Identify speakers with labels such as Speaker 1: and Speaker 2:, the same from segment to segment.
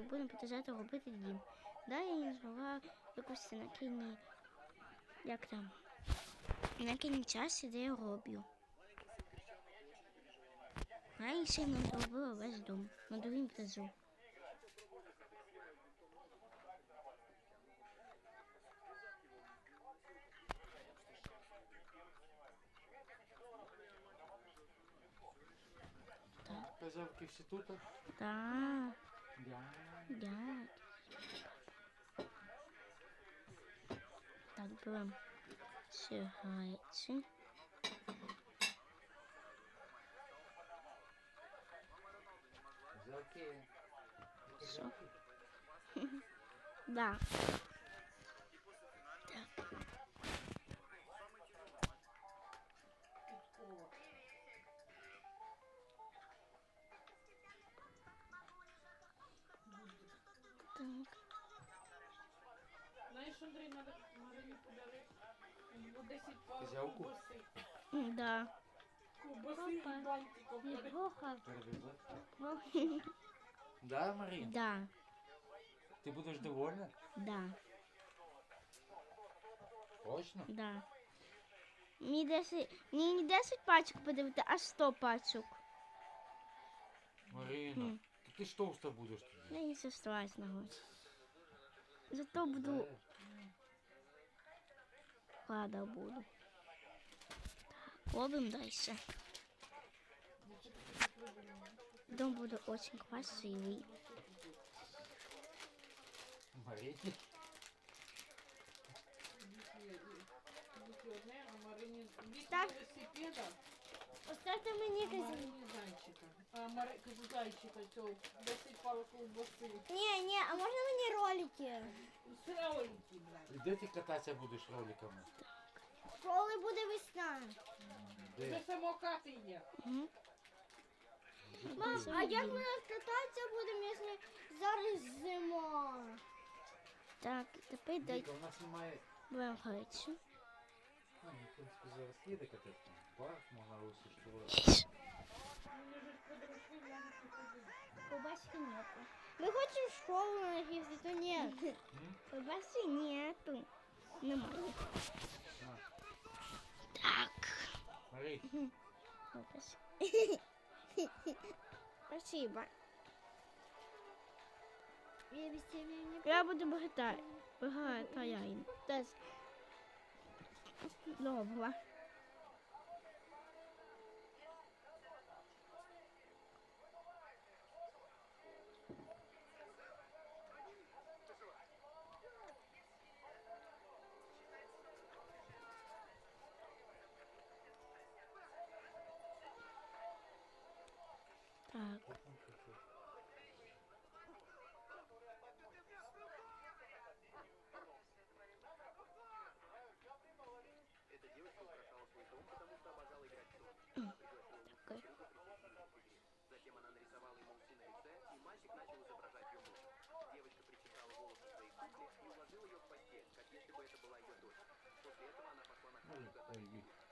Speaker 1: ми будемо продовжати робити дім. Далі я змогла використати на кінні, як там, на кінні часі, де я роблю. Раніше я не зробила весь дом на другому етажу.
Speaker 2: Козявки всі тут?
Speaker 1: Так,
Speaker 2: Да.
Speaker 1: так. Беремо сигарети.
Speaker 2: Козявки.
Speaker 1: Що? Да.
Speaker 3: Знаєш, Андрій, надо Марині подарити по 10 пар ковбаси.
Speaker 1: Да.
Speaker 3: Ковбаси
Speaker 1: Опа.
Speaker 3: і бантиків.
Speaker 1: Неплохо.
Speaker 2: Перевезли? Да, Марин?
Speaker 1: Да,
Speaker 2: Ти будеш довольна?
Speaker 1: да,
Speaker 2: Точно?
Speaker 1: да. Мені 10, мені не 10 пачок подивити, а 100 пачок.
Speaker 2: Марина, ти ж товста будеш тоді.
Speaker 1: Я не все страшного. Зато буду рада буду. Так, робимо далі. Дом буде дуже красивий.
Speaker 2: Марині?
Speaker 3: Тільки одне, а Марині дві
Speaker 1: Так.
Speaker 3: велосипеда,
Speaker 1: Поставте мені
Speaker 3: а Марині зайчика. А Мари... кажу, зайчика цього, 10 пар ковбаси.
Speaker 1: Ні, ні, а можна мені ролики?
Speaker 3: Ролики, блядь.
Speaker 2: І де ти кататися будеш роликами?
Speaker 1: Коли буде весна?
Speaker 3: Де
Speaker 2: Де?
Speaker 3: самокати є.
Speaker 1: Мам, а як ми кататися будемо, якщо зараз зима? Так, тепер дай
Speaker 2: Віка, у нас немає...
Speaker 1: беремо гарячу.
Speaker 2: Принципі, зараз їде кататися. Бар можна висушити.
Speaker 1: Колбаски нету. Мы хотим в школу на если то нет. Колбаски нету. Немає. Так. Спасибо. Я буду багата. Багата я. Теж. Добре. Так.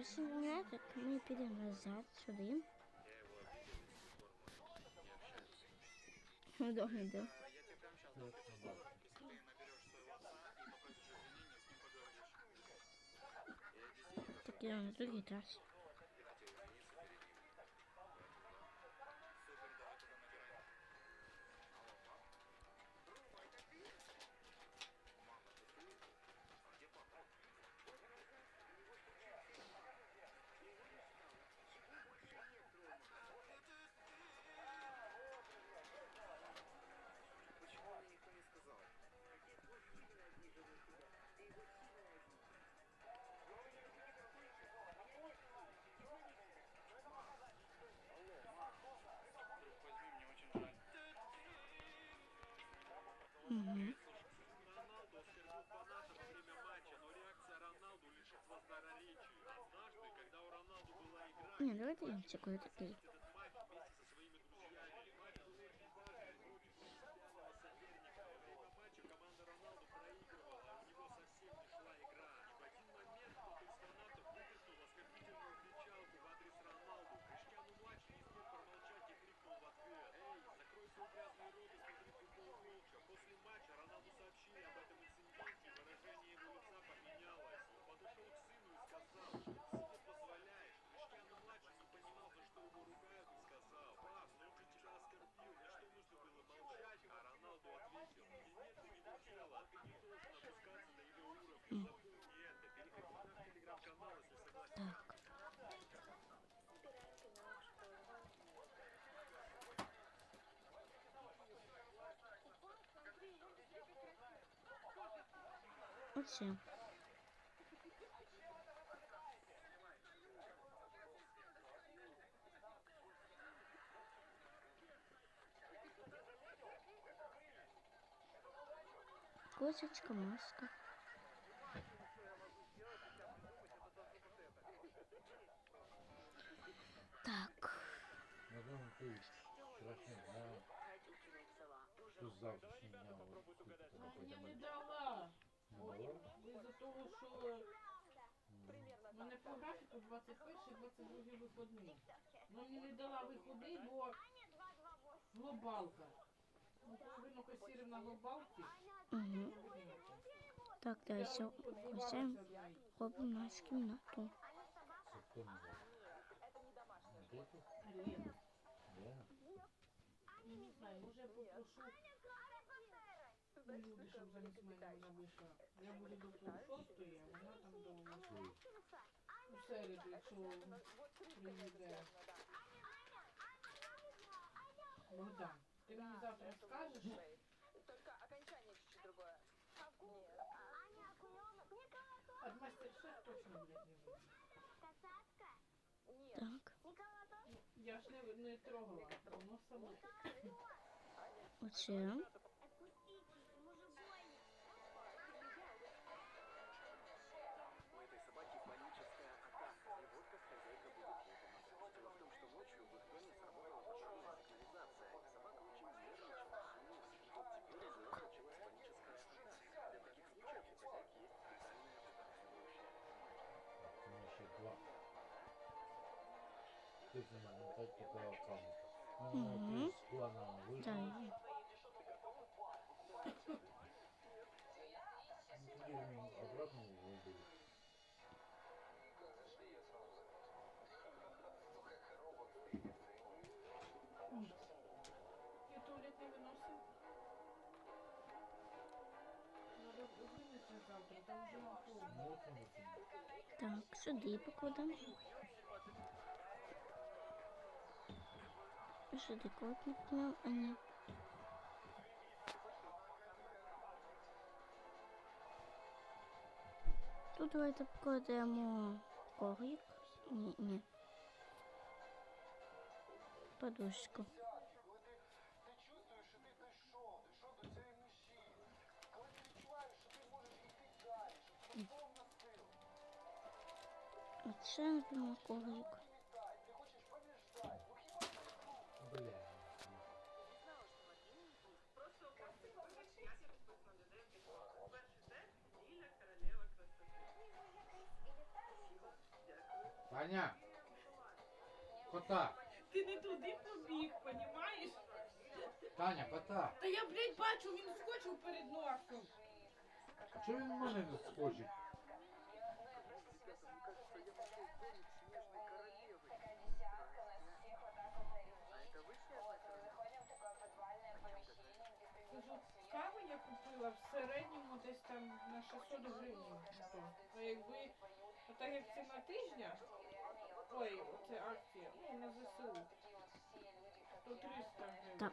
Speaker 1: ось не так ми підемо назад сюди. Добре, йде. Так я на другий раз. Угу. Не, давайте я такой. такий. Оце. Козочка маска. Так.
Speaker 2: Я думаю, ты вчерашний дня, что с завтрашним дня вот тут когда
Speaker 3: Мені
Speaker 2: пойдем.
Speaker 3: не дала.
Speaker 2: Не дала?
Speaker 3: Із-за того, що мене по графіку 21-22 виходні. Ну мені не дала виходи, бо глобалка. Ну, половину касірів на глобалці.
Speaker 1: Угу. Так, далі
Speaker 3: Я
Speaker 1: включаємо, робимо нашу кімнату.
Speaker 2: Це хто не дав? Де Лена?
Speaker 3: не знаю, може я попрошу люди, щоб замість мене вона вийшла. Я буду до шостої, а вона там до
Speaker 2: Ти.
Speaker 3: у середу, якщо приїде. Богдан, ти мені завтра скажеш?
Speaker 4: Только окончание чуть-чуть другое.
Speaker 3: А мастер-шеф точно, блядь, не буде.
Speaker 4: Нет.
Speaker 1: Так,
Speaker 3: Я ж не, не трогала, воно само.
Speaker 1: оце.
Speaker 5: Вот
Speaker 2: он.
Speaker 1: так, сюди покладемо. Сюди кот наприклад, а ні. Тут давайте покладемо коврик. Ні, ні. Подушку. Оце, наприклад, коврик.
Speaker 2: Таня! Кота!
Speaker 3: Ти не туди побіг, понімаєш?
Speaker 2: Таня, кота!
Speaker 3: Та я, блядь, бачу, він скочив перед носом.
Speaker 2: А чого він в мене не схоче?
Speaker 3: Я купила в середньому десь там на 600 гривень. ото. А якби, отак як ціна тижня, ой, оце акція, ну, на ЗСУ, то 300 гривень.
Speaker 1: Так,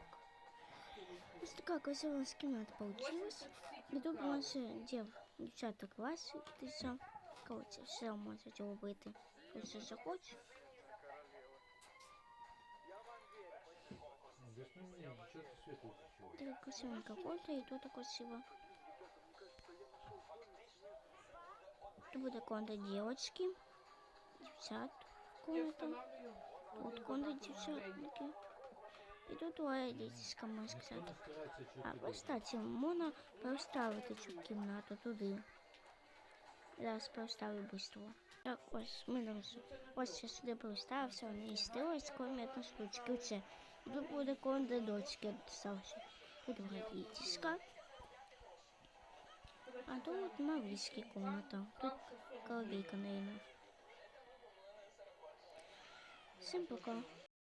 Speaker 1: ось така красива у нас кімната получилась. Я думала, що дів, дівчата класитися. Коротше, все можете робити. Якщо захочеш.
Speaker 2: Объясни мне, что ты свет выключил?
Speaker 1: Така красивенька комната і тут красиво. Тут буде комната дівчатки, дівчат.
Speaker 3: Я
Speaker 1: комната.
Speaker 3: встановлюю.
Speaker 1: Тут
Speaker 3: один
Speaker 1: комната
Speaker 3: додаток на день.
Speaker 1: дівчатки. І тут родительська, можна
Speaker 2: Ніхто
Speaker 1: сказати.
Speaker 2: не старається
Speaker 1: А
Speaker 2: чути.
Speaker 1: ось, кстати, можна переставити цю кімнату туди. Зараз переставлю швидко. Так, ось, ми зараз. Ось я сюди переставився, вмістилась, кроме одної штучки. Оце. Тут буде комната дочки стався. Тут родительська. А тут мавлійська комната. Тут колыбелька, наверное. Всем пока.